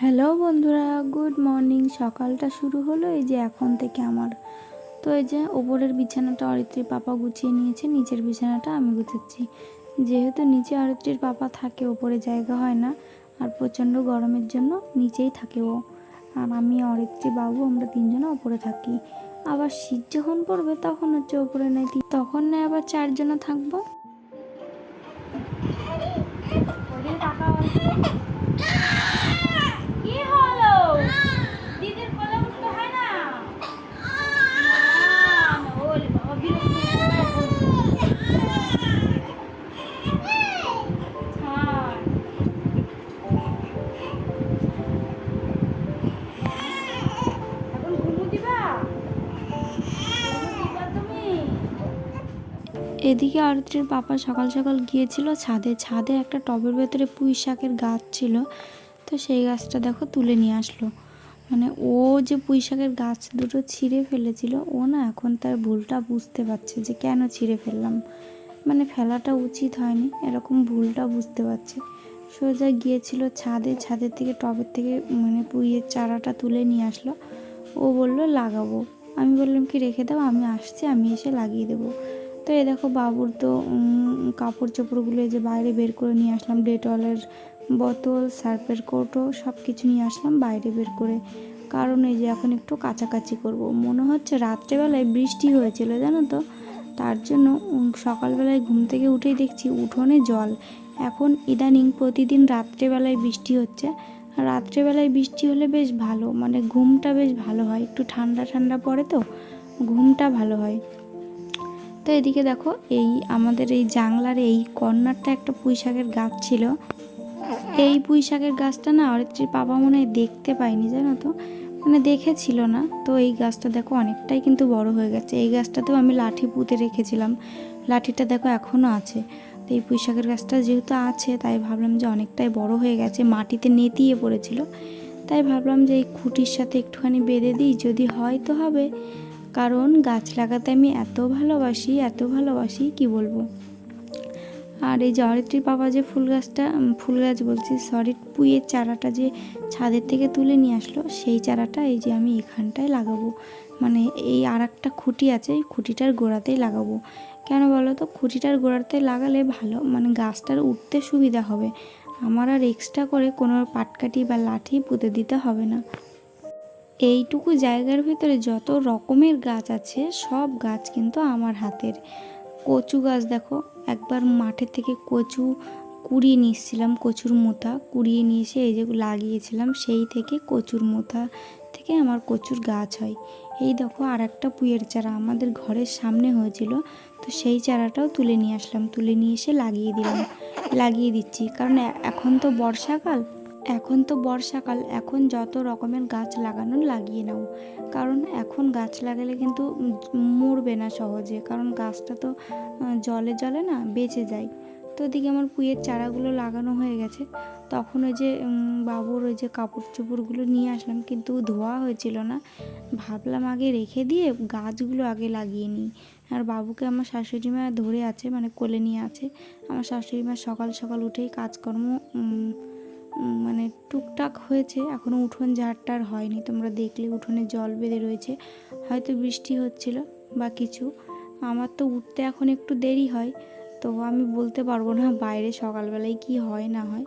Hello বন্ধুরা, good morning. সকালটা শুরু হলো, এই যে এখন থেকে আমার। তো এই যে ওপরের বিছানাটা অরিত্রীর পাপা গুছিয়ে নিয়েছে, নিচের বিছানাটা আমি গুছাচ্ছি। যেহেতু নিচে অরিত্রীর পাপা থাকে, ওপরে জায়গা হয় না, আর প্রচণ্ড গরমের জন্য নিচেই থাকে ও। আর আমি, অরিত্রী বাবু, আমরা তিনজন ওপরে থাকি। আবার শীত যখন পড়বে, তখন হচ্ছে ওপরে নেই, তখন নেই আবার চারজনে থাকব। এদিকে আরতির পাপা সকাল সকাল গিয়েছিল ছাদে। ছাদে একটা টবের ভেতরে পুঁই শাকের গাছ ছিল। তো সেই গাছটা দেখো তুলে নিয়ে আসলো। মানে ও যে পুঁই শাকের গাছ দুটো ছিঁড়ে ফেলেছিল, ও না এখন তার ভুলটা বুঝতে পারছে যে কেন ছিঁড়ে ফেললাম। মানে ফেলাটা উচিত হয়নি, এরকম ভুলটা বুঝতে পারছে। সোজা গিয়েছিল ছাদে, ছাদের থেকে টবের থেকে মানে পুঁইয়ের চারাটা তুলে নিয়ে আসলো। ও বলল, লাগাবো। আমি বললাম, কি রেখে দাও? আমি আসছি, আমি এসে লাগিয়ে দেবো। তো এ দেখো বাবুর তো কাপড় চোপড়গুলো যে বাইরে বের করে নিয়ে আসলাম, ডেটলের বোতল, সার্ফের কোটো সব কিছু নিয়ে আসলাম বাইরে বের করে। কারণ এই যে এখন একটু কাছাকাছি করব। মনে হচ্ছে রাত্রেবেলায় বৃষ্টি হয়েছিল, জানো তো? তার জন্য সকালবেলায় ঘুম থেকে উঠেই দেখছি উঠোনে জল। এখন ইদানিং প্রতিদিন রাত্রেবেলায় বৃষ্টি হচ্ছে। রাত্রেবেলায় বৃষ্টি হলে বেশ ভালো মানে ঘুমটা বেশ ভালো হয়। একটু ঠান্ডা ঠান্ডা পড়ে তো, ঘুমটা ভালো হয়। তো এদিকে দেখো, এই আমাদের এই জাংলার এই কর্নারটা একটা পুঁই শাকের গাছ ছিল। এই পুঁই শাকের গাছটা না অরিত্রীর বাবা মনে হয় দেখতে পাইনি জানো তো? মানে দেখেছিল না। তো এই গাছটা দেখো অনেকটাই কিন্তু বড় হয়ে গেছে। এই গাছটাতেও আমি লাঠি পুঁতে রেখেছিলাম। লাঠিটা দেখো এখনও আছে। তো এই পুঁই শাকের গাছটা যেহেতু আছে, তাই ভাবলাম যে অনেকটাই বড় হয়ে গেছে, মাটিতে নেতিয়ে পড়েছিল। তাই ভাবলাম যে এই খুঁটির সাথে একটুখানি বেঁধে দিই, যদি হয় তো হবে। কারণ গাছ লাগাতে আমি এত ভালোবাসি এত ভালোবাসি, কি বলব? আর এই যে বাবা যে ফুল গাছটা ফুল গাছ বলছি সরি পুঁইয়ের চারাটা যে ছাদের থেকে তুলে নিয়ে আসলো, সেই চারাটা এই যে আমি এখানটায় লাগাবো। মানে এই আর একটা খুঁটি আছে, এই খুঁটিটার গোড়াতেই লাগাবো। কেন বলো তো? খুঁটিটার গোড়াতে লাগালে ভালো মানে গাছটার উঠতে সুবিধা হবে। আমার আর এক্সট্রা করে কোনো পাটকাঠি বা লাঠি পুঁতে দিতে হবে না। এইটুকু জায়গার ভিতরে যত রকমের গাছ আছে, সব গাছ কিন্তু আমার হাতের। কচু গাছ দেখো, একবার মাঠের থেকে কচু কুড়িয়ে নিয়ে এসেছিলাম, কচুর মোথা কুড়িয়ে নিয়ে এসে এই যে লাগিয়েছিলাম, সেই থেকে কচুর মোথা থেকে আমার কচুর গাছ হয়। এই দেখো আর একটা পুঁয়ের চারা আমাদের ঘরের সামনে হয়েছিল, তো সেই চারাটাও তুলে নিয়ে আসলাম, তুলে নিয়ে এসে লাগিয়ে দিলাম, লাগিয়ে দিচ্ছি। কারণ এখন তো বর্ষাকাল এখন তো বর্ষাকাল, এখন যত রকমের গাছ লাগানো লাগিয়ে নাও। কারণ এখন গাছ লাগালে কিন্তু মরবে না সহজে, কারণ গাছটা তো জলে জলে না বেঁচে যায়। তো ওদিকে আমার পুঁয়ের চারাগুলো লাগানো হয়ে গেছে। তখন ওই যে বাবুর ওই যে কাপড় চোপড়গুলো নিয়ে আসলাম, কিন্তু ধোয়া হয়েছিল না। ভাবলাম আগে রেখে দিয়ে গাছগুলো আগে লাগিয়ে নিই। আর বাবুকে আমার শাশুড়ি মা ধরে আছে মানে কোলে নিয়ে আছে। আমার শাশুড়ি মা সকাল সকাল উঠেই কাজকর্ম মানে টুকটাক হয়েছে এখনও উঠোন ঝাড়টার হয়নি। তোমরা দেখলে উঠোনে জল বেঁধে রয়েছে, হয়তো বৃষ্টি হচ্ছিল বা কিছু। আমার তো উঠতে এখন একটু দেরি হয়, তো আমি বলতে পারব না বাইরে সকালবেলায় কি হয় না হয়।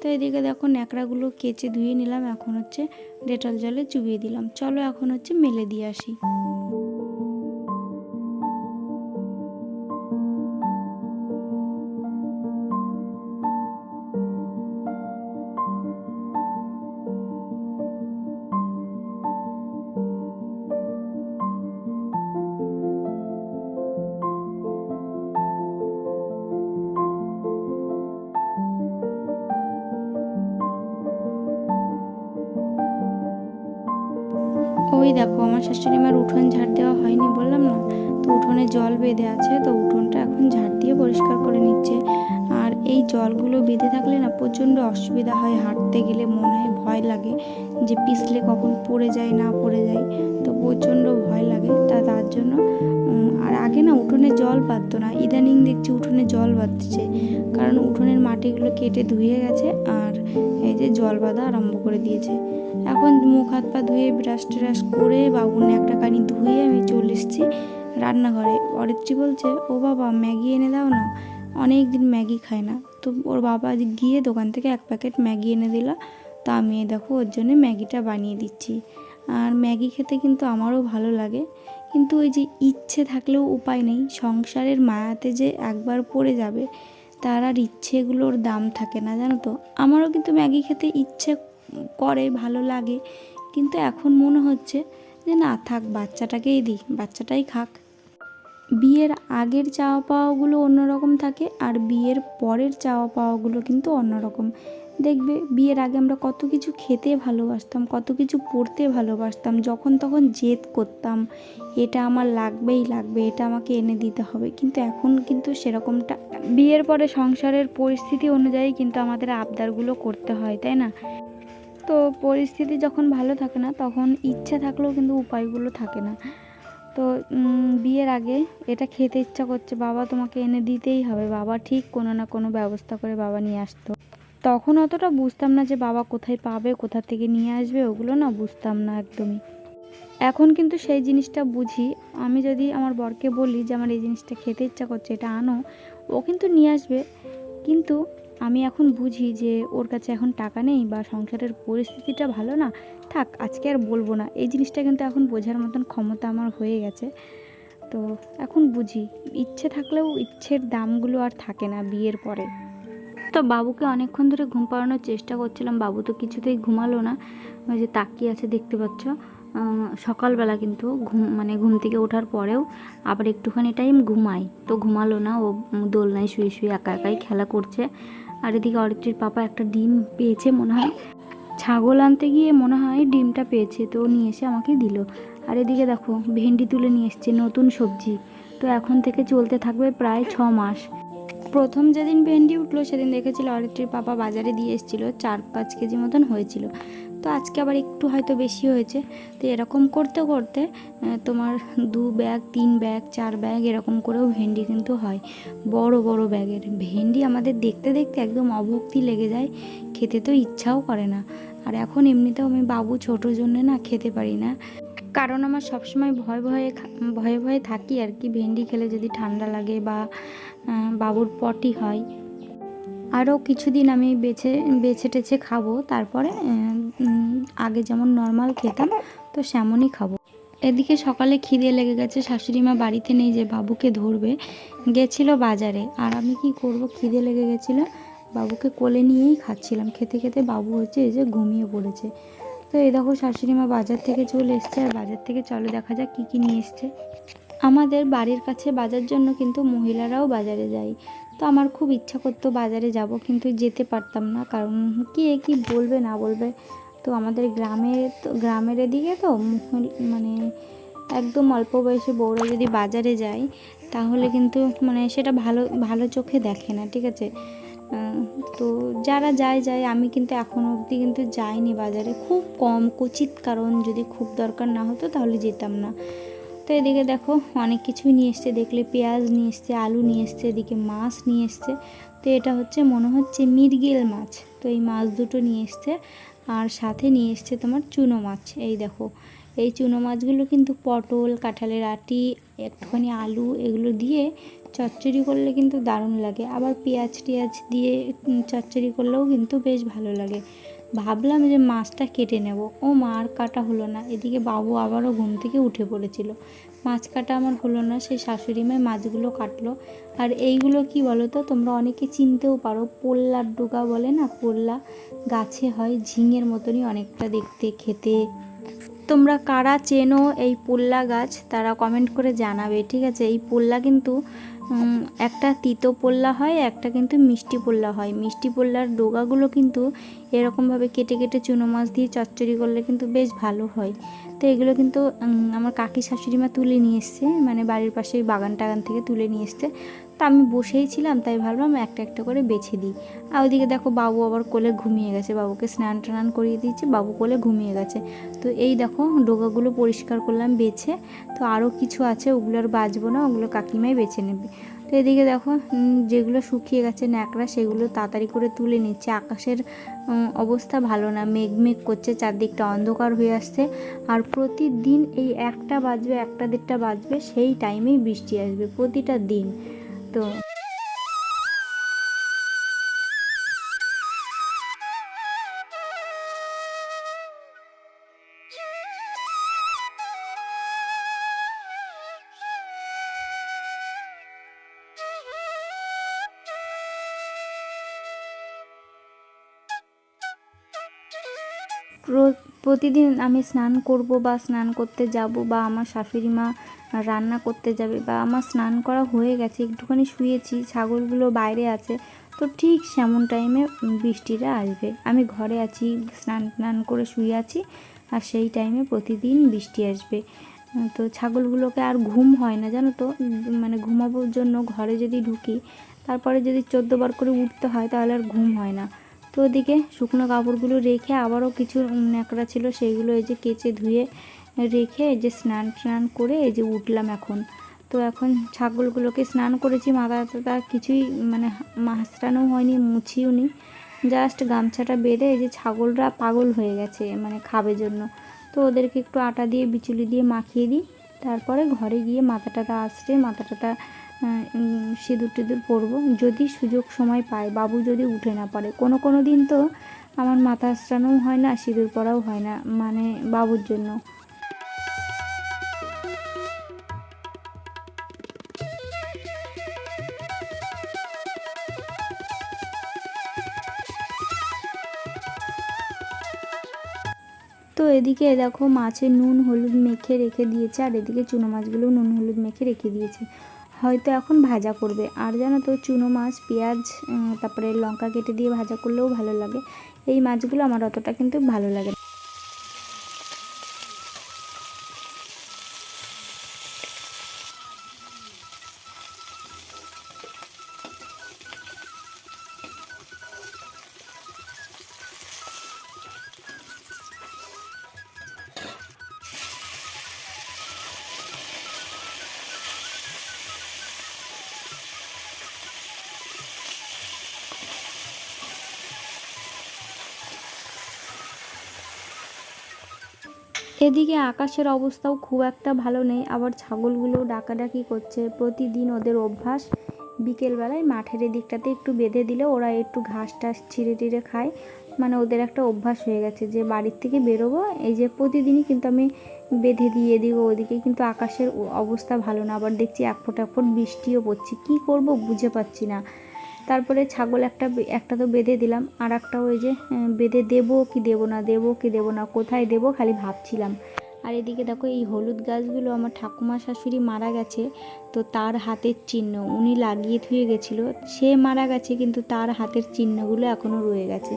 তো এদিকে দেখো ন্যাকড়াগুলো কেচে ধুয়ে নিলাম, এখন হচ্ছে ডেটল জলে চুবিয়ে দিলাম। চলো এখন হচ্ছে মেলে দিয়ে আসি। ওই দেখো, আমার শাশুড়ি মার উঠোন ঝাড় দেওয়া হয়নি, বললাম না? তো উঠোনে জল বেঁধে আছে, তো উঠোনটা এখন ঝাড় দিয়ে পরিষ্কার করে নিচ্ছে। আর এই জলগুলো বেঁধে থাকলে না প্রচণ্ড অসুবিধা হয় হাঁটতে গেলে, মনে হয় ভয় লাগে যে পিছলে কখন পড়ে যায়, না পড়ে যায়, তো প্রচণ্ড ভয় লাগে। তা তার জন্য আর আগে না উঠোনে জল বাঁধতো না, ইদানিং দেখছি উঠোনে জল বাঁধছে, কারণ উঠোনের মাটিগুলো কেটে ধুয়ে গেছে, আর এই যে জল বাঁধা আরম্ভ করে দিয়েছে। এখন মুখ হাত পা ধুয়ে ব্রাশ ট্রাশ করে বাবুর একটা কানি ধুয়ে আমি চলে এসেছি রান্নাঘরে। অরিত্রী বলছে, ও বাবা, ম্যাগি এনে দাও না। অনেক দিন ম্যাগি খায় না। তো ওর বাবা গিয়ে দোকান থেকে এক প্যাকেট ম্যাগি এনে দিল। তা আমি দেখো, ওর জন্য ম্যাগিটা বানিয়ে দিচ্ছি। আর ম্যাগি খেতে কিন্তু আমারও ভালো লাগে। কিন্তু ওই যে ইচ্ছে থাকলেও উপায় নেই। সংসারের মায়াতে যে একবার পড়ে যাবে, তার আর ইচ্ছেগুলোর দাম থাকে না, জানো তো? আমারও কিন্তু ম্যাগি খেতে ইচ্ছে করে, ভালো লাগে। কিন্তু এখন মনে হচ্ছে যে না, থাক, বাচ্চাটাকেই দিই, বাচ্চাটাই খাক। বিয়ের আগের চাওয়া পাওয়াগুলো অন্যরকম থাকে আর বিয়ের পরের চাওয়া পাওয়াগুলো কিন্তু অন্যরকম। দেখবে, বিয়ের আগে আমরা কত কিছু খেতে ভালোবাসতাম, কত কিছু পড়তে ভালোবাসতাম, যখন তখন জেদ করতাম, এটা আমার লাগবেই লাগবে, এটা আমাকে এনে দিতে হবে। কিন্তু এখন কিন্তু সেরকমটা, বিয়ের পরে সংসারের পরিস্থিতি অনুযায়ী কিন্তু আমাদের আবদারগুলো করতে হয়, তাই না? তো পরিস্থিতি যখন ভালো থাকে না, তখন ইচ্ছা থাকলেও কিন্তু উপায়গুলো থাকে না। তো বিয়ের আগে এটা খেতে ইচ্ছা করছে, বাবা তোমাকে এনে দিতেই হবে, বাবা ঠিক কোনো না কোনো ব্যবস্থা করে বাবা নিয়ে আসতো। তখন অতটা বুঝতাম না যে বাবা কোথায় পাবে, কোথা থেকে নিয়ে আসবে, ওগুলো না বুঝতাম না একদমই। এখন কিন্তু সেই জিনিসটা বুঝি। আমি যদি আমার বরকে বলি যে, আমার এই জিনিসটা খেতে ইচ্ছা করছে, এটা আনো। ও কিন্তু নিয়ে আসবে। কিন্তু আমি এখন বুঝি যে ওর কাছে এখন টাকা নেই বা সংসারের পরিস্থিতিটা ভালো না। থাক, আজকে আর বলব না। এই জিনিসটা কিন্তু এখন বোঝার মতন ক্ষমতা আমার হয়ে গেছে। তো এখন বুঝি, ইচ্ছে থাকলেও ইচ্ছের দামগুলো আর থাকে না বিয়ের পরে। তো বাবুকে অনেকক্ষণ ধরে ঘুম পাড়ানোর চেষ্টা করছিলাম, বাবু তো কিছুতেই ঘুমালো না। ওই যে তাকিয়ে আছে দেখতে পাচ্ছ। সকালবেলা কিন্তু ঘুম মানে ঘুম থেকে ওঠার পরেও আবার একটুখানি টাইম ঘুমাই তো ঘুমালো না, ও দোলনায় শুয়ে শুয়ে একা একাই খেলা করছে। আর এদিকে অরিত্রীর পাপা একটা ডিম পেয়েছে মনে হয়। ছাগল আনতে গিয়ে মনে হয় ডিমটা পেয়েছে, তো নিয়ে এসে আমাকে দিল। আর এদিকে দেখো, ভেন্ডি তুলে নিয়ে এসছে নতুন সবজি। তো এখন থেকে চলতে থাকবে প্রায় ছ মাস। প্রথম যেদিন ভেন্ডি উঠল, সেদিন দেখেছিল অরিত্রীর পাপা বাজারে দিয়ে এসেছিল, চার পাঁচ কেজি মতন হয়েছিল। তো আজকে আবার একটু হয়তো বেশি হয়েছে। তো এরকম করতে করতে তোমার দু ব্যাগ, তিন ব্যাগ, চার ব্যাগ এরকম করেও ভেন্ডি কিন্তু হয়। বড় বড় ব্যাগের। ভেন্ডি আমাদের দেখতে দেখতে একদম অভক্তি লেগে যায়। খেতে তো ইচ্ছাও করে না। আর এখন এমনিতেও আমি বাবু ছোটোর জন্য না খেতে পারি না। কারণ আমার সবসময় ভয়, ভয়ে ভয়ে ভয়ে থাকি আর কি। ভেন্ডি খেলে যদি ঠান্ডা লাগে বা বাবুর পটি হয়। আরও কিছুদিন আমি বেছে বেছে টেছে খাব। তারপরে আগে যেমন নর্মাল খেতাম, তো সেমনই খাব। এদিকে সকালে খিদে লেগে গেছে, শাশুড়ি মা বাড়িতে নেই যে বাবুকে ধরবে। গেছিল বাজারে। আর আমি কি করব? খিদে লেগে গেছিল, বাবুকে কোলে নিয়েই খাচ্ছিলাম। খেতে খেতে বাবু হচ্ছে এই যে ঘুমিয়ে পড়েছে। তো এই দেখো শাশুড়ি মা বাজার থেকে চলে এসছে। আর বাজার থেকে চলে দেখা যাক কী কী নিয়ে এসছে। আমাদের বাড়ির কাছে বাজার জন্য কিন্তু মহিলারাও বাজারে যায়। তো আমার খুব ইচ্ছা করতো বাজারে যাব, কিন্তু যেতে পারতাম না। কারণ কে কি বলবে, না বলবে? তো আমাদের গ্রামে তো, গ্রামের এদিকে তো মানে একদম অল্প বয়সী বউরা যদি বাজারে যায়, তাহলে কিন্তু মানে সেটা ভালো ভালো চোখে দেখে না, ঠিক আছে? তো যারা যায় যায়। আমি কিন্তু এখনও অবধি কিন্তু যাইনি বাজারে। খুব কম, কচিত কারণ যদি খুব দরকার না হতো, তাহলে যেতাম না। তো এদিকে দেখো অনেক কিছুই নিয়ে এসছে। দেখলে পেঁয়াজ নিয়ে এসছে, আলু নিয়ে এসছে, এদিকে মাছ নিয়ে এসছে। তো এটা হচ্ছে মনে হচ্ছে মিরগেল মাছ। তো এই মাছ দুটো নিয়ে এসছে আর সাথে নিয়ে এসছে তোমার চুনো মাছ। এই দেখো, এই চুনো মাছগুলো কিন্তু পটল, কাঁঠালের আটি, একটুখানি আলু এগুলো দিয়ে চচ্চড়ি করলে কিন্তু দারুণ লাগে। আবার পেঁয়াজ টিয়াজ দিয়ে চচ্চড়ি করলেও কিন্তু বেশ ভালো লাগে। ভাবলাম যে মাছটা কেটে নেব। ও মা আর কাটা হলো না। এদিকে বাবু আবারও ঘুম থেকে উঠে পড়েছিল। মাছ কাটা আমার হলো না, সেই শাশুড়ি মায় মাছগুলো কাটলো। আর এইগুলো কি বলো তো তোমরা অনেকে চিনতেও পারো, পোল্লার ডোকা বলে না, পোল্লা গাছে হয়, ঝিঙের মতনই অনেকটা দেখতে, খেতে। তোমরা কারা চেনো এই পোল্লা গাছ, তারা কমেন্ট করে জানাবে, ঠিক আছে? এই পোল্লা কিন্তু একটা তিতো পোল্লা হয়, একটা কিন্তু মিষ্টি পোল্লা হয়। মিষ্টি পোল্লার ডোগাগুলো কিন্তু এরকমভাবে কেটে কেটে চুনো মাছ দিয়ে চচ্চড়ি করলে কিন্তু বেশ ভালো হয়। তো এগুলো কিন্তু আমার কাকি শাশুড়ি মা তুলে নিয়ে এসছে মানে বাড়ির পাশে বাগান টাগান থেকে তুলে নিয়ে এসছে। তা আমি বসেই ছিলাম, তাই ভাবলাম একটা একটা করে বেছে দিই। আর ওইদিকে দেখো বাবু আবার কোলে ঘুমিয়ে গেছে, বাবুকে স্নান টান করিয়ে দিয়েছে, বাবু কোলে ঘুমিয়ে গেছে। তো এই দেখো ডোগাগুলো পরিষ্কার করলাম বেছে, তো আরও কিছু আছে, ওগুলো আর বাজবো না, ওগুলো কাকিমাই বেছে নেবে। তো এদিকে দেখো যেগুলো শুকিয়ে গেছে ন্যাকড়া, সেগুলো তাড়াতাড়ি করে তুলে নিচ্ছে। আকাশের অবস্থা ভালো না, মেঘ মেঘ করছে, চারদিকটা অন্ধকার হয়ে আসছে। আর প্রতিদিন এই একটা বাজবে, একটা দেড়টা বাজবে, সেই টাইমেই বৃষ্টি আসবে, প্রতিটা দিন। তো প্রতিদিন আমি স্নান করব বা স্নান করতে যাব বা আমার শাশুড়ি মা রান্না করতে যাবে বা আমার স্নান করা হয়ে গেছে, একটুখানি শুয়েছি, ছাগলগুলো বাইরে আছে, তো ঠিক সেমন টাইমে বৃষ্টিটা আসবে। আমি ঘরে আছি, স্নান টান করে শুয়ে আছি আর সেই টাইমে প্রতিদিন বৃষ্টি আসবে। তো ছাগলগুলোকে আর ঘুম হয় না, জানো তো? মানে ঘুমাবোর জন্য ঘরে যদি ঢুকি, তারপরে যদি চোদ্দ বার করে উঠতে হয় তাহলে আর ঘুম হয় না। তো ওদিকে শুকনো কাপড়গুলো রেখে আবারও কিছু ন্যাকড়া ছিল সেইগুলো এই যে কেচে ধুয়ে রেখে এই যে স্নান টান করে এই যে উঠলাম এখন। তো এখন ছাগলগুলোকে স্নান করেছি মাথা টাথা কিছুই মানে মাছটানো হয়নি মুছিও নি। জাস্ট গামছাটা বেঁধে এই যে ছাগলরা পাগল হয়ে গেছে মানে খাবে জন্য। তো ওদেরকে একটু আটা দিয়ে বিচুলি দিয়ে মাখিয়ে দিই তারপরে ঘরে গিয়ে মাথা টাথা আসছে মাথা উম, সিঁদুর টিঁদুর পরবো। যদি সুযোগ সময় পায়, বাবু যদি উঠে না পারে কোনো কোনো দিন তো আমার মাথা আশ্রানোও হয় না, সিঁদুর পরাও হয় না মানে বাবুর জন্য। তো এদিকে দেখো মাছের নুন হলুদ মেখে রেখে দিয়েছে, আর এদিকে চুনো মাছগুলো নুন হলুদ মেখে রেখে দিয়েছে। হয়তো এখন ভাজা করবে। আর জানো তো, চুনো মাছ, পেঁয়াজ তারপরে লঙ্কা কেটে দিয়ে ভাজা করলেও ভালো লাগে। এই মাছগুলো আমার অতটা কিন্তু ভালো লাগে এদিকে আকাশের অবস্থাও খুব একটা ভালো নেই। আবার ছাগলগুলো ডাকাডাকি করছে। প্রতিদিন ওদের অভ্যাস, বিকেলবেলায় মাঠের এদিকটাতে একটু বেঁধে দিলে ওরা একটু ঘাস টাস ছিঁড়ে টিড়ে খায়। মানে ওদের একটা অভ্যাস হয়ে গেছে যে বাড়ির থেকে বেরোবো, এই যে প্রতিদিনই কিন্তু আমি বেঁধে দিয়ে এদিকে ওদিকে। কিন্তু আকাশের অবস্থা ভালো না। আবার দেখছি এক ফোঁট এক ফোঁট বৃষ্টিও পড়ছে। কী করব বুঝে পাচ্ছি না। তারপরে ছাগল একটা একটা তো বেঁধে দিলাম আর একটা ওই যে বেঁধে দেবো কি দেবো না, দেবো কি দেবো না, কোথায় দেবো খালি ভাবছিলাম। আর এদিকে দেখো এই হলুদ গাছগুলো আমার ঠাকুমা শাশুড়ি মারা গেছে, তো তার হাতের চিহ্ন, উনি লাগিয়ে থুয়ে গেছিল, সে মারা গেছে কিন্তু তার হাতের চিহ্নগুলো এখনও রয়ে গেছে।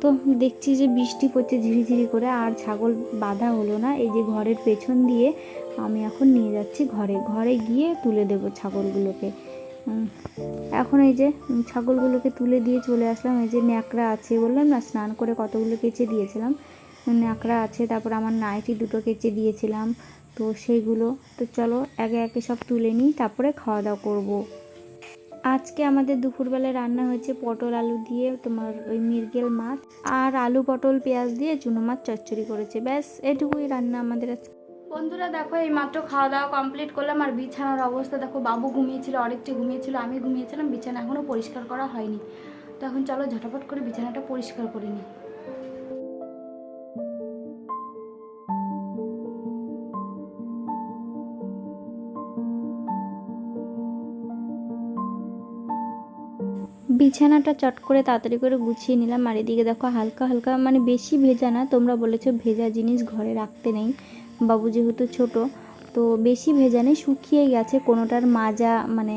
তো দেখছি যে বৃষ্টি পড়ছে ঝিরিঝিরি করে, আর ছাগল বাঁধা হলো না, এই যে ঘরের পেছন দিয়ে আমি এখন নিয়ে যাচ্ছি ঘরে ঘরে গিয়ে তুলে দেবো ছাগলগুলোকে। এখন এই যে ছাগলগুলোকে তুলে দিয়ে চলে আসলাম, এই যে ন্যাকড়া আছে বললাম না, স্নান করে কতগুলো কেচে দিয়েছিলাম। ন্যাকড়া আছে, তারপর আমার নাইটি দুটো কেচে দিয়েছিলাম, তো সেইগুলো। তো চলো একে একে সব তুলে নিই, তারপরে খাওয়া দাওয়া করব। আজকে আমাদের দুপুরবেলায় রান্না হয়েছে পটল আলু দিয়ে তোমার ওই মিরগেল মাছ, আর আলু, পটল, পেঁয়াজ দিয়ে চুনো মাছ চচ্চড়ি করেছে। ব্যাস, এটুকুই রান্না আমাদের আজকে। বন্ধুরা দেখো, এই মাত্র খাওয়া দাওয়া কমপ্লিট করলাম আর বিছানার অবস্থা দেখো, বাবু ঘুমিয়েছিল অনেকটা ঘুমিয়েছিল, আমি ঘুমিয়েছিলাম, বিছানা এখনও পরিষ্কার করা হয়নি। তো এখন চলো ঝটাপট করে বিছানাটা পরিষ্কার করে নিই। বিছানাটা চট করে তাড়াতাড়ি করে গুছিয়ে নিলাম, আর এদিকে দেখো হালকা হালকা মানে বেশি ভেজা না, তোমরা বলেছ ভেজা জিনিস ঘরে রাখতে নেই। বাবু যেহেতু ছোট, তো বেশি ভেজা নেই, শুকিয়ে গেছে। কোনোটার মাজা মানে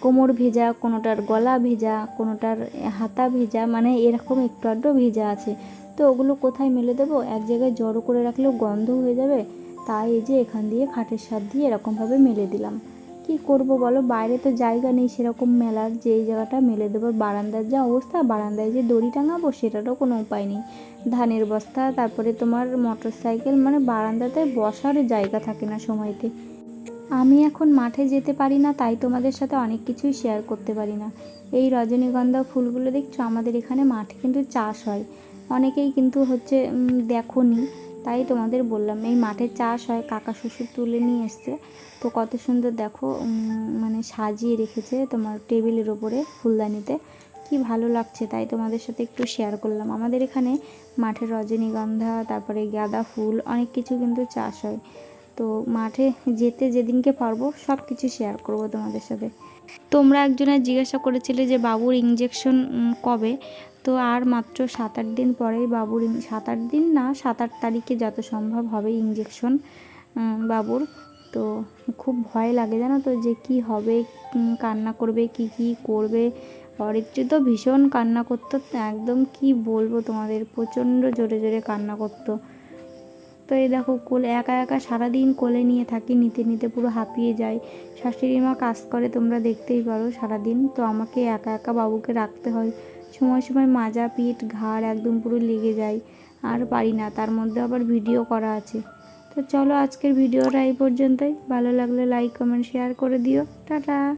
কোমর ভেজা, কোনোটার গলা ভেজা, কোনোটার হাতা ভেজা মানে এরকম একটু আধটু ভেজা আছে। তো ওগুলো কোথায় মেলে দেবো? এক জায়গায় জড়ো করে রাখলেও গন্ধ হয়ে যাবে। তাই এই যে এখান দিয়ে খাটের স্বাদ দিয়ে এরকমভাবে মেলে দিলাম। কি করব বলো? বাইরে তো জায়গা নেই সেরকম মেলার। যে এই জায়গাটা মেলে দেবো। বারান্দার যা অবস্থা, বারান্দায় যে দড়ি টাঙাবো সেটারও কোনো উপায় নেই। ধানের বস্তা, তারপরে তোমার মোটর সাইকেল মানে বারান্দাতে বসার জায়গা থাকে না সময়তে। আমি এখন মাঠে যেতে পারি না, তাই তোমাদের সাথে অনেক কিছুই শেয়ার করতে পারি না। এই রজনীগন্ধা ফুলগুলো দেখছ? আমাদের এখানে মাঠে কিন্তু চাষ হয়। অনেকেই কিন্তু হচ্ছে দেখো তাই তোমাদের বললাম, এই মাঠে চাষ হয়। কাকা, শ্বশুর তুলে নিয়ে এসছে। তো কত সুন্দর দেখো মানে সাজিয়ে রেখেছে তোমার টেবিলের ওপরে ফুলদানিতে। কি ভালো লাগছে, তাই তোমাদের সাথে একটু শেয়ার করলাম। আমাদের এখানে মাঠে রজনীগন্ধা, তারপরে গাঁদা ফুল, অনেক কিছু কিন্তু চাষ হয়। তো মাঠে যেতে যেদিনকে পারব সব কিছু শেয়ার করব তোমাদের সাথে। তোমরা একজনের জিজ্ঞাসা করেছিলে যে বাবুর ইঞ্জেকশন কবে? তো আর মাত্র সাত আট দিন পরেই বাবুর সাত আট দিন না সাত আট তারিখে যত সম্ভব হবে ইঞ্জেকশন বাবুর। তো খুব ভয় লাগে জানো তো যে কি হবে কান্না করবে, কি কি করবে। অরিত্রি তো ভীষণ কান্না করতো, একদম কি বলব তোমাদের, প্রচণ্ড জোরে জোরে কান্না করতো। তো এই দেখো, কোলে, একা একা সারাদিন কোলে নিয়ে থাকি, নিতে নিতে পুরো হাঁপিয়ে যায় শাশুড়ি মা কাজ করে, তোমরা দেখতেই পারো সারাদিন। তো আমাকে একা একা বাবুকে রাখতে হয়। সময় সময় মাজা, পিঠ, ঘাড় একদম পুরো লেগে যায়। আর পারি না, তার মধ্যে আবার ভিডিও করা আছে। তো চলো আজকের ভিডিওটা এই পর্যন্তই। ভালো লাগলে লাইক কমেন্ট শেয়ার করে দিও। টাটা!